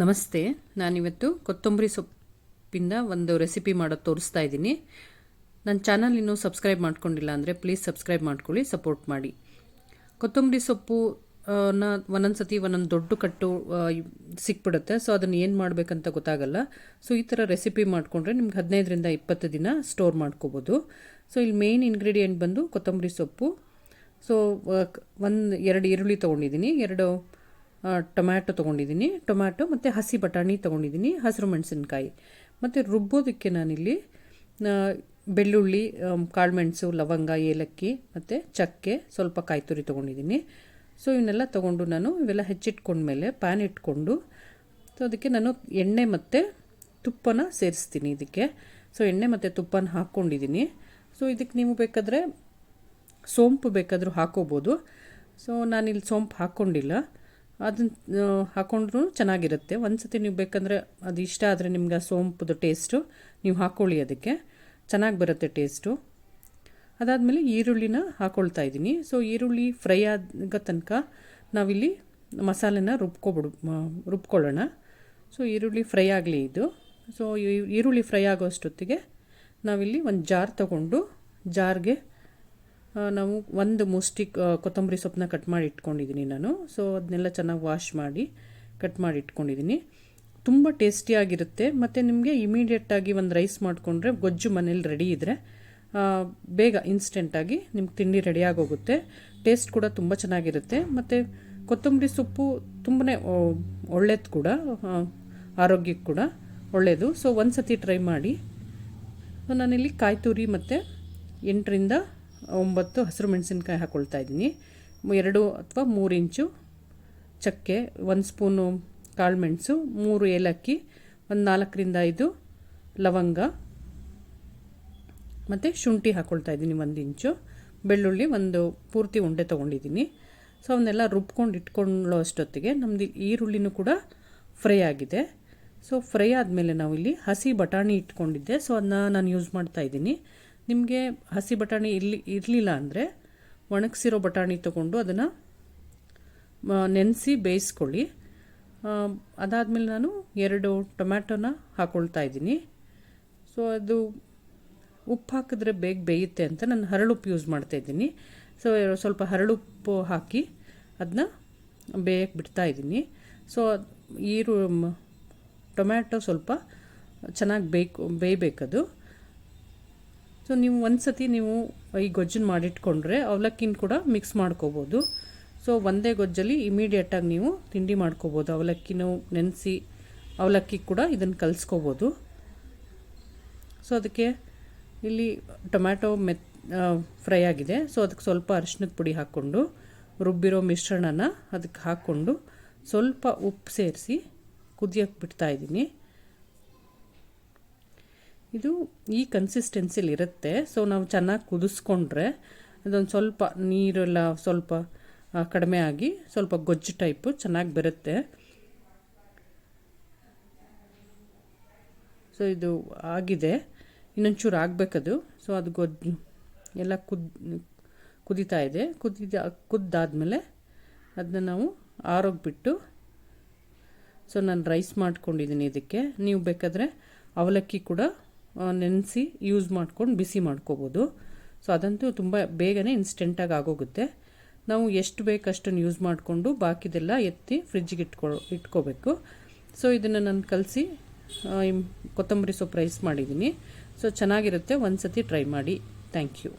ನಮಸ್ತೆ. ನಾನಿವತ್ತು ಕೊತ್ತಂಬರಿ ಸೊಪ್ಪಿಂದ ಒಂದು ರೆಸಿಪಿ ಮಾಡೋದು ತೋರಿಸ್ತಾ ಇದ್ದೀನಿ. ನನ್ನ ಚಾನಲ್ ಇನ್ನೂ ಸಬ್ಸ್ಕ್ರೈಬ್ ಮಾಡ್ಕೊಂಡಿಲ್ಲ ಅಂದರೆ ಪ್ಲೀಸ್ ಸಬ್ಸ್ಕ್ರೈಬ್ ಮಾಡ್ಕೊಳ್ಳಿ, ಸಪೋರ್ಟ್ ಮಾಡಿ. ಕೊತ್ತಂಬರಿ ಸೊಪ್ಪು ನ ಒಂದೊಂದು ಸತಿ ಒಂದೊಂದು ದೊಡ್ಡ ಕಟ್ಟು ಸಿಕ್ಬಿಡುತ್ತೆ. ಸೊ ಅದನ್ನು ಏನು ಮಾಡಬೇಕಂತ ಗೊತ್ತಾಗಲ್ಲ. ಸೊ ಈ ಥರ ರೆಸಿಪಿ ಮಾಡಿಕೊಂಡ್ರೆ ನಿಮ್ಗೆ ಹದಿನೈದರಿಂದ ಇಪ್ಪತ್ತು ದಿನ ಸ್ಟೋರ್ ಮಾಡ್ಕೋಬೋದು. ಸೊ ಇಲ್ಲಿ ಮೇಯ್ನ್ ಇಂಗ್ರೀಡಿಯೆಂಟ್ ಬಂದು ಕೊತ್ತಂಬರಿ ಸೊಪ್ಪು. ಸೊ ಒಂದು ಎರಡು ಈರುಳ್ಳಿ ತೊಗೊಂಡಿದ್ದೀನಿ. ಎರಡು ಟೊಮ್ಯಾಟೊ ತೊಗೊಂಡಿದ್ದೀನಿ. ಟೊಮ್ಯಾಟೊ ಮತ್ತು ಹಸಿ ಬಟಾಣಿ ತೊಗೊಂಡಿದ್ದೀನಿ, ಹಸಿರು ಮೆಣಸಿನ್ಕಾಯಿ. ಮತ್ತು ರುಬ್ಬೋದಕ್ಕೆ ನಾನಿಲ್ಲಿ ಬೆಳ್ಳುಳ್ಳಿ ಕಾಳುಮೆಣಸು ಲವಂಗ, ಏಲಕ್ಕಿ ಮತ್ತು ಚಕ್ಕೆ, ಸ್ವಲ್ಪ ಕಾಯಿ ತುರಿ ತೊಗೊಂಡಿದ್ದೀನಿ. ಸೊ ಇವನ್ನೆಲ್ಲ ತೊಗೊಂಡು ನಾನು ಇವೆಲ್ಲ ಹೆಚ್ಚಿಟ್ಕೊಂಡ್ಮೇಲೆ ಪ್ಯಾನ್ ಇಟ್ಕೊಂಡು ಸೊ ಅದಕ್ಕೆ ನಾನು ಎಣ್ಣೆ ಮತ್ತು ತುಪ್ಪನ ಸೇರಿಸ್ತೀನಿ ಇದಕ್ಕೆ. ಸೊ ಎಣ್ಣೆ ಮತ್ತು ತುಪ್ಪನ ಹಾಕ್ಕೊಂಡಿದ್ದೀನಿ. ಸೊ ಇದಕ್ಕೆ ನೀವು ಬೇಕಾದರೆ ಸೋಂಪು ಬೇಕಾದರೂ ಹಾಕೋಬೋದು. ಸೊ ನಾನಿಲ್ಲಿ ಸೋಂಪು ಹಾಕ್ಕೊಂಡಿಲ್ಲ. ಅದನ್ನ ಹಾಕೊಂಡ್ರೂ ಚೆನ್ನಾಗಿರುತ್ತೆ. ಒಂದು ಸತಿ ನೀವು ಬೇಕಂದರೆ ಅದು ಇಷ್ಟ ಆದರೆ ನಿಮ್ಗೆ ಆ ಸೋಂಪುದು ಟೇಸ್ಟು, ನೀವು ಹಾಕ್ಕೊಳ್ಳಿ ಅದಕ್ಕೆ. ಚೆನ್ನಾಗಿ ಬರುತ್ತೆ ಟೇಸ್ಟು. ಅದಾದಮೇಲೆ ಈರುಳ್ಳಿನ ಹಾಕ್ಕೊಳ್ತಾ ಇದ್ದೀನಿ. ಸೊ, ಈರುಳ್ಳಿ ಫ್ರೈ ಆದ ತನಕ ನಾವಿಲ್ಲಿ ಮಸಾಲೆನ ರುಬ್ಕೊಬಿಡು ರುಬ್ಕೊಳ್ಳೋಣ. ಸೊ, ಈರುಳ್ಳಿ ಫ್ರೈ ಆಗಲಿ ಇದು. ಸೊ ಈರುಳ್ಳಿ ಫ್ರೈ ಆಗೋ ಅಷ್ಟೊತ್ತಿಗೆ ನಾವಿಲ್ಲಿ ಒಂದು ಜಾರ್ ತಗೊಂಡು ಜಾರ್ಗೆ ನಾವು ಒಂದು ಮುಷ್ಟಿ ಕೊತ್ತಂಬರಿ ಸೊಪ್ಪನ್ನ ಕಟ್ ಮಾಡಿ ಇಟ್ಕೊಂಡಿದ್ದೀನಿ ನಾನು. ಸೊ ಅದನ್ನೆಲ್ಲ ಚೆನ್ನಾಗಿ ವಾಶ್ ಮಾಡಿ ಕಟ್ ಮಾಡಿ ಇಟ್ಕೊಂಡಿದ್ದೀನಿ ತುಂಬ ಟೇಸ್ಟಿಯಾಗಿರುತ್ತೆ ಮತ್ತು ನಿಮಗೆ ಇಮಿಡಿಯೇಟಾಗಿ ಒಂದು ರೈಸ್ ಮಾಡಿಕೊಂಡ್ರೆ ಗೊಜ್ಜು ಮನೇಲಿ ರೆಡಿ ಇದ್ದರೆ ಬೇಗ ಇನ್ಸ್ಟೆಂಟಾಗಿ ನಿಮ್ಗೆ ತಿಂಡಿ ರೆಡಿಯಾಗೋಗುತ್ತೆ ಟೇಸ್ಟ್ ಕೂಡ ತುಂಬ ಚೆನ್ನಾಗಿರುತ್ತೆ. ಮತ್ತು ಕೊತ್ತಂಬರಿ ಸೊಪ್ಪು ತುಂಬಾ ಒಳ್ಳೇದು ಕೂಡ ಆರೋಗ್ಯಕ್ಕೆ ಕೂಡ ಒಳ್ಳೆಯದು ಸೊ ಒಂದು ಸತಿ ಟ್ರೈ ಮಾಡಿ ನಾನಿಲ್ಲಿ ಕಾಯಿ ತುರಿ ಮತ್ತು ಎಂಟರಿಂದ ಒಂಬತ್ತು ಹಸಿರು ಮೆಣಸಿನ್ಕಾಯಿ ಹಾಕ್ಕೊಳ್ತಾ ಇದ್ದೀನಿ. ಎರಡು ಅಥವಾ ಮೂರು ಇಂಚು ಚಕ್ಕೆ, ಒಂದು ಸ್ಪೂನು ಕಾಳುಮೆಣಸು ಮೂರು ಏಲಕ್ಕಿ, ಒಂದು ನಾಲ್ಕರಿಂದ ಐದು ಲವಂಗ. ಮತ್ತು ಶುಂಠಿ ಹಾಕ್ಕೊಳ್ತಾ ಇದ್ದೀನಿ ಒಂದು ಇಂಚು. ಬೆಳ್ಳುಳ್ಳಿ ಒಂದು ಪೂರ್ತಿ ಉಂಡೆ ತೊಗೊಂಡಿದ್ದೀನಿ. ಸೊ, ಅವನ್ನೆಲ್ಲ ರುಬ್ಕೊಂಡು ಇಟ್ಕೊಳ್ಳೋ ಅಷ್ಟೊತ್ತಿಗೆ ನಮ್ಮದು ಈರುಳ್ಳಿನೂ ಕೂಡ ಫ್ರೈ ಆಗಿದೆ. ಸೊ, ಫ್ರೈ ಆದಮೇಲೆ ನಾವು ಇಲ್ಲಿ ಹಸಿ ಬಟಾಣಿ ಇಟ್ಕೊಂಡಿದ್ದೆ. ಸೊ, ಅದನ್ನ ನಾನು ಯೂಸ್ ಮಾಡ್ತಾ ಇದ್ದೀನಿ. ನಿಮಗೆ ಹಸಿ ಬಟಾಣಿ ಇರ್ಲಿ, ಇರಲಿಲ್ಲ ಅಂದರೆ ಒಣಗಿಸಿರೋ ಬಟಾಣಿ ತೊಗೊಂಡು ಅದನ್ನು ನೆನೆಸಿ ಬೇಯಿಸ್ಕೊಳ್ಳಿ. ಅದಾದಮೇಲೆ ನಾನು ಎರಡು ಟೊಮ್ಯಾಟೋನ ಹಾಕ್ಕೊಳ್ತಾ ಇದ್ದೀನಿ. ಸೊ ಅದು ಉಪ್ಪು ಹಾಕಿದ್ರೆ ಬೇಗ ಬೇಯುತ್ತೆ ಅಂತ ನಾನು ಹರಳುಪ್ಪು ಯೂಸ್ ಮಾಡ್ತಾ ಇದ್ದೀನಿ. ಸೊ ಸ್ವಲ್ಪ ಹರಳುಪ್ಪು ಹಾಕಿ ಅದನ್ನ ಬೇಯಕ್ಕೆ ಬಿಡ್ತಾ ಇದ್ದೀನಿ. ಸೊ ಈರು ಟೊಮ್ಯಾಟೊ ಸ್ವಲ್ಪ ಚೆನ್ನಾಗಿ ಬೇಕು, ಬೇಯಬೇಕದು. ಸೊ ನೀವು ಒಂದು ಸತಿ ನೀವು ಈ ಗೊಜ್ಜನ್ನು ಮಾಡಿಟ್ಕೊಂಡ್ರೆ ಅವಲಕ್ಕಿನ ಕೂಡ ಮಿಕ್ಸ್ ಮಾಡ್ಕೋಬೋದು. ಸೊ ಒಂದೇ ಗೊಜ್ಜಲ್ಲಿ ಇಮಿಡಿಯೇಟಾಗಿ ನೀವು ತಿಂಡಿ ಮಾಡ್ಕೋಬೋದು. ಅವಲಕ್ಕಿನೂ ನೆನೆಸಿ ಅವಲಕ್ಕಿ ಕೂಡ ಇದನ್ನು ಕಲಿಸ್ಕೋಬೋದು. ಸೊ ಅದಕ್ಕೆ ಇಲ್ಲಿ ಟೊಮ್ಯಾಟೊ ಮೆತ್ ಫ್ರೈ ಆಗಿದೆ. ಸೊ ಅದಕ್ಕೆ ಸ್ವಲ್ಪ ಅರಿಶಿನದ ಪುಡಿ ಹಾಕ್ಕೊಂಡು, ರುಬ್ಬಿರೋ ಮಿಶ್ರಣನ ಅದಕ್ಕೆ ಹಾಕ್ಕೊಂಡು ಸ್ವಲ್ಪ ಉಪ್ಪು ಸೇರಿಸಿ ಕುದಿಯೋಕ್ಕೆ ಬಿಡ್ತಾ ಇದ್ದೀನಿ. ಇದು ಈ ಕನ್ಸಿಸ್ಟೆನ್ಸಿಲಿ ಇರುತ್ತೆ. ಸೊ ನಾವು ಚೆನ್ನಾಗಿ ಕುದಿಸ್ಕೊಂಡ್ರೆ ಅದೊಂದು ಸ್ವಲ್ಪ ನೀರೆಲ್ಲ ಸ್ವಲ್ಪ ಕಡಿಮೆ ಆಗಿ ಸ್ವಲ್ಪ ಗೊಜ್ಜು ಟೈಪು ಚೆನ್ನಾಗಿ ಬರುತ್ತೆ. ಸೊ ಇದು ಆಗಿದೆ. ಇನ್ನೊಂಚೂರು ಆಗಬೇಕದು. ಸೊ ಅದು ಗೊಜ್ಜು ಎಲ್ಲ ಕುದ್, ಕುದೀತಾ ಇದೆ. ಕುದಿದ, ಕುದ್ದಾದಮೇಲೆ ಅದನ್ನ ನಾವು ಆರೋಗ್ಬಿಟ್ಟು ಸೊ ನಾನು ರೈಸ್ ಮಾಡ್ಕೊಂಡಿದ್ದೀನಿ ಇದಕ್ಕೆ. ನೀವು ಬೇಕಾದರೆ ಅವಲಕ್ಕಿ ಕೂಡ ನೆನೆಸಿ ಯೂಸ್ ಮಾಡ್ಕೊಂಡು ಬಿಸಿ ಮಾಡ್ಕೋಬೋದು. ಸೊ ಅದಂತೂ ತುಂಬ ಬೇಗನೆ ಇನ್ಸ್ಟೆಂಟಾಗಿ ಆಗೋಗುತ್ತೆ. ನಾವು ಎಷ್ಟು ಬೇಕಷ್ಟನ್ನು ಯೂಸ್ ಮಾಡಿಕೊಂಡು ಬಾಕಿದೆಲ್ಲ ಎತ್ತಿ ಫ್ರಿಜ್ಗೆ ಇಟ್ಕೊ, ಇಟ್ಕೋಬೇಕು. ಸೊ ಇದನ್ನು ನಾನು ಕಲಸಿ ಕೊತ್ತಂಬರಿ ಸೊಪ್ಪು ರೈಸ್ ಮಾಡಿದ್ದೀನಿ ಸೊ ಚೆನ್ನಾಗಿರುತ್ತೆ. ಒಂದು ಸತಿ ಟ್ರೈ ಮಾಡಿ. Thank you